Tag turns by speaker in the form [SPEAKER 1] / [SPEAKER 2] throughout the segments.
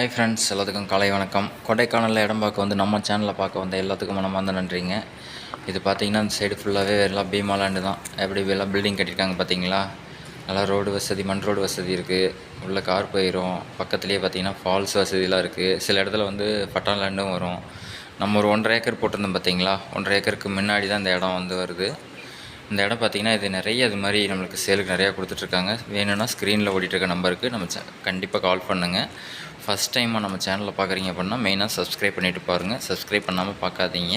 [SPEAKER 1] Hi friends எல்லாத்துக்கும் காலை வணக்கம். கொடைக்கானலில் இடம் பார்க்க வந்து நம்ம சேனலில் பார்க்க வந்த எல்லாத்துக்கும் மனம் வந்து நன்றிங்க. இது பார்த்தீங்கன்னா அந்த சைடு ஃபுல்லாகவே எல்லாம் பீமாலாண்டு தான். எப்படி எல்லாம் பில்டிங் கட்டியிருக்காங்க பார்த்தீங்களா? நல்லா ரோடு வசதி மண் ரோடு வசதி இருக்குது உள்ளே கார் போயிடும் பக்கத்துலேயே பார்த்தீங்கன்னா ஃபால்ஸ் வசதிலாம் இருக்குது சில இடத்துல வந்து பட்டான் லேண்டும் வரும். நம்ம ஒரு ஒன்றரை ஏக்கர் போட்டிருந்தோம் பார்த்தீங்களா? ஒன்றரை ஏக்கருக்கு முன்னாடி தான் இந்த இடம் வந்து வருது. இந்த இடம் பார்த்தீங்கன்னா இது நிறைய இது மாதிரி நம்மளுக்கு சேலுக்கு நிறையா கொடுத்துட்ருக்காங்க வேணும்னா ஸ்க்ரீனில் ஓடிட்டுருக்க நம்பருக்கு நம்ம சே கண்டிப்பாக கால் பண்ணுங்கள் ஃபஸ்ட் டைமாக நம்ம சேனலில் பார்க்குறீங்க அப்படின்னா மெயினாக சப்ஸ்கிரைப் பண்ணிவிட்டு பாருங்கள் சப்ஸ்கிரைப் பண்ணாமல் பார்க்காதீங்க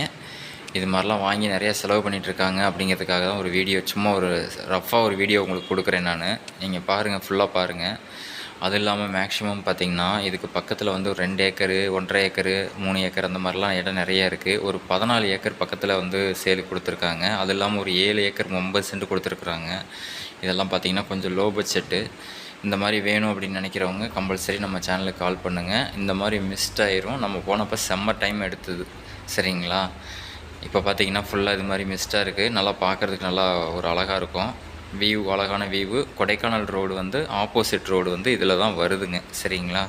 [SPEAKER 1] இது மாதிரிலாம் வாங்கி நிறையா செலவு பண்ணிகிட்ருக்காங்க அப்படிங்கிறதுக்காக தான் ஒரு வீடியோ சும்மா ஒரு ரஃப்பாக ஒரு வீடியோ உங்களுக்கு கொடுக்குறேன் நான். நீங்கள் பாருங்கள் ஃபுல்லாக பாருங்கள் அது இல்லாமல் மேக்ஸிமம் பார்த்திங்கன்னா இதுக்கு பக்கத்தில் வந்து ஒரு ரெண்டு ஏக்கரு ஒன்றரை ஏக்கரு மூணு ஏக்கர் அந்த மாதிரிலாம் இடம் நிறைய இருக்குது ஒரு பதினாலு ஏக்கர் பக்கத்தில் வந்து சேலுக்கு கொடுத்துருக்காங்க. அது இல்லாமல் ஒரு ஏழு ஏக்கர் ஒம்பது சென்ட் கொடுத்துருக்குறாங்க. இதெல்லாம் பார்த்திங்கன்னா கொஞ்சம் லோ பட்ஜெட்டு இந்த மாதிரி வேணும் அப்படின்னு நினைக்கிறவங்க கம்பல்சரி நம்ம சேனலுக்கு கால் பண்ணுங்கள் இந்த மாதிரி மிஸ்ட் ஆயிரும். நம்ம போனப்போ செம்ம டைம் எடுத்தது. சரிங்களா? இப்போ பார்த்தீங்கன்னா ஃபுல்லாக இது மாதிரி மிஸ்டாக இருக்குது நல்லா பார்க்குறதுக்கு நல்லா ஒரு அழகாக இருக்கும். வியூ அழகான வியூவு கொடைக்கானல் ரோடு வந்து ஆப்போசிட் ரோடு வந்து இதில் தான் வருதுங்க. சரிங்களா?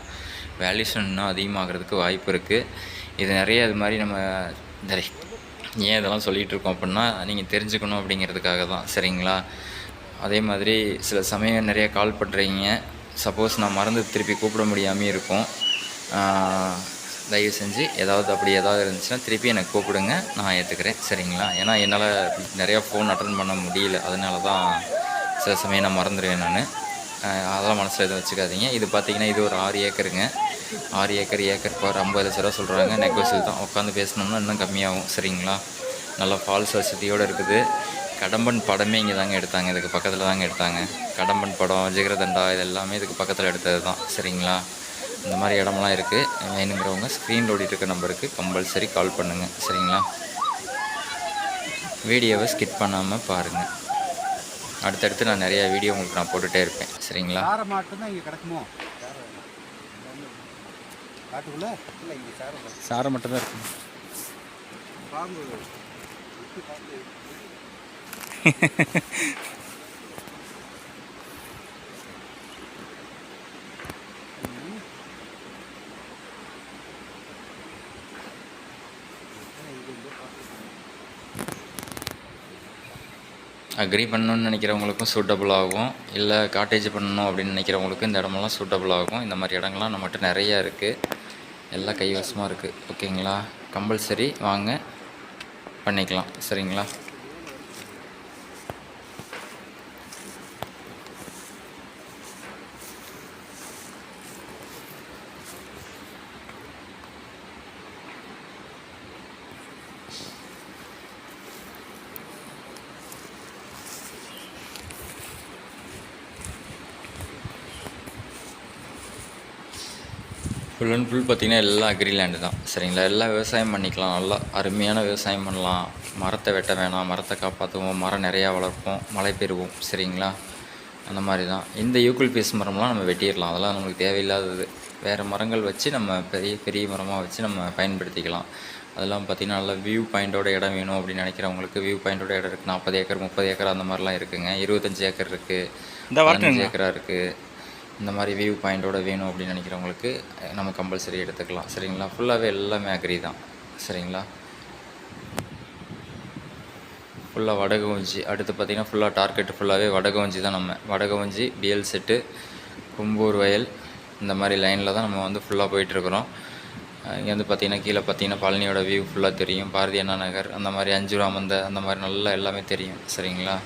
[SPEAKER 1] வேல்யூஷன் இன்னும் அதிகமாகிறதுக்கு வாய்ப்பு இருக்குது இது நிறைய இது மாதிரி நம்ம ஏன் இதெல்லாம் சொல்லிகிட்டு இருக்கோம் அப்படின்னா நீங்கள் தெரிஞ்சுக்கணும் அப்படிங்கிறதுக்காக தான். சரிங்களா? அதே மாதிரி சில சமயம் நிறைய கால் பண்ணுறீங்க சப்போஸ் நான் மறந்து திருப்பி கூப்பிட முடியாமல் இருக்கும். தயவு செஞ்சு ஏதாவது அப்படி ஏதாவது இருந்துச்சுன்னா திருப்பி எனக்கு கூப்பிடுங்க. நான் ஏற்றுக்கிறேன் சரிங்களா? ஏன்னா என்னால் நிறையா ஃபோன் அட்டன் பண்ண முடியல. அதனால தான் சில சமயம் நான் மறந்துடுவேன் நான். அதெல்லாம் மனசில் எதுவும் வச்சுக்காதீங்க. இது பார்த்திங்கன்னா இது ஒரு ஆறு ஏக்கருங்க. ஆறு ஏக்கர் ஏக்கர் பார் ஐம்பது லட்ச ரூபா சொல்கிறாங்க நெகோசியல் தான். உட்காந்து பேசினோம்னா இன்னும் கம்மியாகும். சரிங்களா? நல்லா ஃபால்ஸ் வசதியோடு இருக்குது. கடம்பன் படமே இங்கே தாங்க எடுத்தாங்க. இதுக்கு பக்கத்தில் தாங்க எடுத்தாங்க. கடம்பன் படம் ஜிகரதண்டா இது எல்லாமே இதுக்கு பக்கத்தில் எடுத்தது தான் சரிங்களா? இந்த மாதிரி இடமெல்லாம் இருக்குது வேணுங்கிறவங்க ஸ்க்ரீன் ஓடிட்டு இருக்க நம்பருக்கு கம்பல்சரி கால் பண்ணுங்கள் சரிங்களா? வீடியோவை ஸ்கிப் பண்ணாமல் பாருங்கள் அடுத்தடுத்து நான் நிறையா வீடியோ உங்களுக்கு நான் போட்டுகிட்டே இருப்பேன். சரிங்களா?
[SPEAKER 2] சாரை மாட்டு தான் இங்கே கிடக்குமோ? காட்டுக்குள்ள? இல்லை இங்கே சாரை.
[SPEAKER 1] சாரை மட்டும் தான் இருக்கும் அக்ரி பண்ணணும்னு நினைக்கிறவங்களுக்கும் சூட்டபுள் ஆகும். இல்லை காட்டேஜ் பண்ணணும் அப்படின்னு நினைக்கிறவங்களுக்கும் இந்த இடமெல்லாம் சூட்டபுள் ஆகும். இந்த மாதிரி இடங்கள்லாம் நம்மகிட்ட நிறையா இருக்குது எல்லாம் கைவசமாக இருக்குது ஓகேங்களா கம்பல்சரி வாங்க. பண்ணிக்கலாம். சரிங்களா? ஃபுல் அண்ட் ஃபுல் பார்த்திங்கன்னா எல்லாம் அக்ரிலேண்டு தான். சரிங்களா? எல்லாம் விவசாயம் பண்ணிக்கலாம். நல்லா அருமையான விவசாயம் பண்ணலாம். மரத்தை வெட்ட வேணாம். மரத்தை காப்பாற்றுவோம் மரம் நிறையா வளர்ப்போம். மழை பெறுவோம் சரிங்களா? அந்த மாதிரி தான். இந்த யூக்கல் மரம்லாம் நம்ம வெட்டிடலாம். அதெல்லாம் நமக்கு தேவையில்லாதது. வேறு மரங்கள் வச்சு நம்ம பெரிய பெரிய மரமாக வச்சு நம்ம பயன்படுத்திக்கலாம். அதெல்லாம் பார்த்திங்கன்னா நல்லா வியூ பாயிண்ட்டோட இடம் வேணும் அப்படின்னு நினைக்கிறவங்களுக்கு வியூ பாயிண்ட்டோட இடம் இருக்குது நாற்பது ஏக்கர் முப்பது ஏக்கர் அந்த மாதிரிலாம் இருக்குங்க. இருபத்தஞ்சி ஏக்கர் இருக்குது
[SPEAKER 3] இந்த வாட்டர்
[SPEAKER 1] பதினஞ்சு ஏக்கரா இருக்குது இந்த மாதிரி வியூ பாயிண்ட்டோட வேணும் அப்படின்னு நினைக்கிறவங்களுக்கு நம்ம கம்பல்சரி எடுத்துக்கலாம். சரிங்களா? ஃபுல்லாகவே எல்லாமே அக்ரி தான். சரிங்களா? ஃபுல்லாக வடகவஞ்சி அடுத்து பார்த்திங்கன்னா ஃபுல்லாக டார்கெட் ஃபுல்லாகவே வடகவஞ்சி தான் நம்ம. வடகவஞ்சி பிஎல் செட்டு கும்பூர் வயல் இந்த மாதிரி லைனில் தான் நம்ம வந்து ஃபுல்லாக போயிட்டுருக்குறோம். இங்கே வந்து பார்த்திங்கன்னா கீழே பார்த்தீங்கன்னா பழனியோட வியூ ஃபுல்லாக தெரியும். பாரதி அண்ணா நகர் அந்த மாதிரி அஞ்சு ராமந்த அந்த மாதிரி நல்லா எல்லாமே தெரியும். சரிங்களா?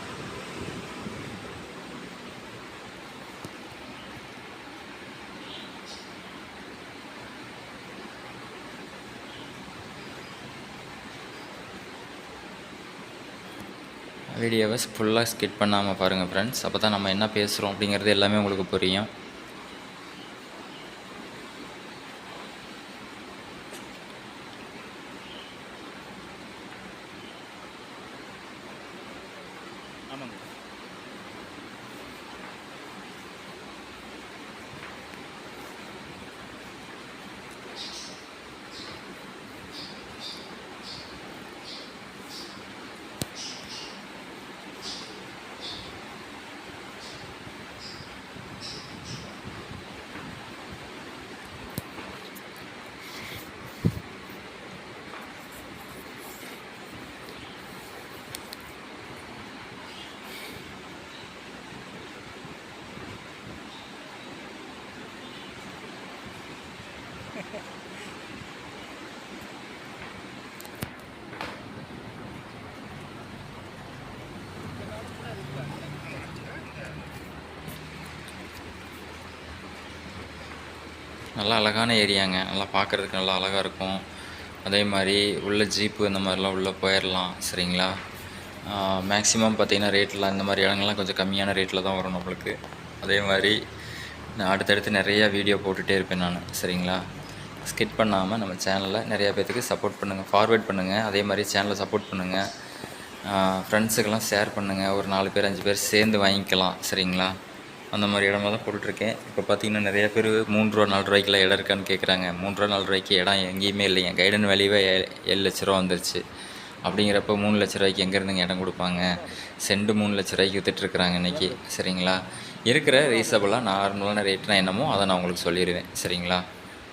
[SPEAKER 1] வீடியோவை ஃபுல்லாக ஸ்கிட் பண்ணாமல் பாருங்கள் ஃப்ரெண்ட்ஸ் அப்போ தான் நம்ம என்ன பேசுகிறோம் அப்படிங்கிறது எல்லாமே உங்களுக்கு புரியும்.
[SPEAKER 3] ஆமாங்க.
[SPEAKER 1] நல்லா அழகான ஏரியாங்க. நல்லா பார்க்குறதுக்கு நல்லா அழகாக இருக்கும். அதே மாதிரி உள்ள ஜீப்பு இந்த மாதிரிலாம் உள்ளே போயிடலாம் சரிங்களா? மேக்ஸிமம் பார்த்திங்கன்னா ரேட்டெலாம் இந்த மாதிரி இடங்கள்லாம் கொஞ்சம் கம்மியான ரேட்டில் தான் வரும் நம்மளுக்கு. அதே மாதிரி நான் அடுத்தடுத்து நிறையா வீடியோ போட்டுகிட்டே இருப்பேன் நான் சரிங்களா? ஸ்கிட் பண்ணாமல் நம்ம சேனலை நிறையா பேர்த்துக்கு சப்போர்ட் பண்ணுங்கள் ஃபார்வேர்ட் பண்ணுங்கள் அதே மாதிரி சேனலை சப்போர்ட் பண்ணுங்கள் ஃப்ரெண்ட்ஸுக்கெல்லாம் ஷேர் பண்ணுங்கள் ஒரு நாலு பேர் அஞ்சு பேர் சேர்ந்து வாங்கிக்கலாம் சரிங்களா? அந்த மாதிரி இடமா தான் போட்டுட்ருக்கேன். இப்போ பார்த்தீங்கன்னா நிறைய பேர் மூணு ரூபா நாலு ரூபாய்க்குலாம் இடம் இருக்கான்னு கேட்குறாங்க மூணு ரூபா நாலு ரூபாய்க்கு இடம் எங்கேயுமே இல்லைங்க. கைடன் வேல்யூவே ஏழு லட்ச ரூபா வந்துருச்சு. அப்படிங்கிறப்ப மூணு லட்ச ரூபாய்க்கு எங்கேருந்துங்க இடம் கொடுப்பாங்க? செண்டு மூணு லட்ச ரூபாய்க்கு விற்றுட்ருக்குறாங்க இன்றைக்கி சரிங்களா? இருக்கிற ரீசபிளாக நார்மலான ரேட்னா என்னமோ அதை நான் உங்களுக்கு சொல்லிடுவேன் சரிங்களா?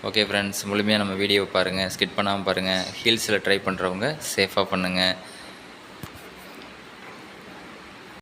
[SPEAKER 1] ஓகே ஃப்ரெண்ட்ஸ் முழுமையாக நம்ம வீடியோ பாருங்கள் ஸ்கிட் பண்ணாமல் பாருங்கள் ஹீல்ஸில் ட்ரை பண்ணுறவங்க சேஃபாக பண்ணுங்கள்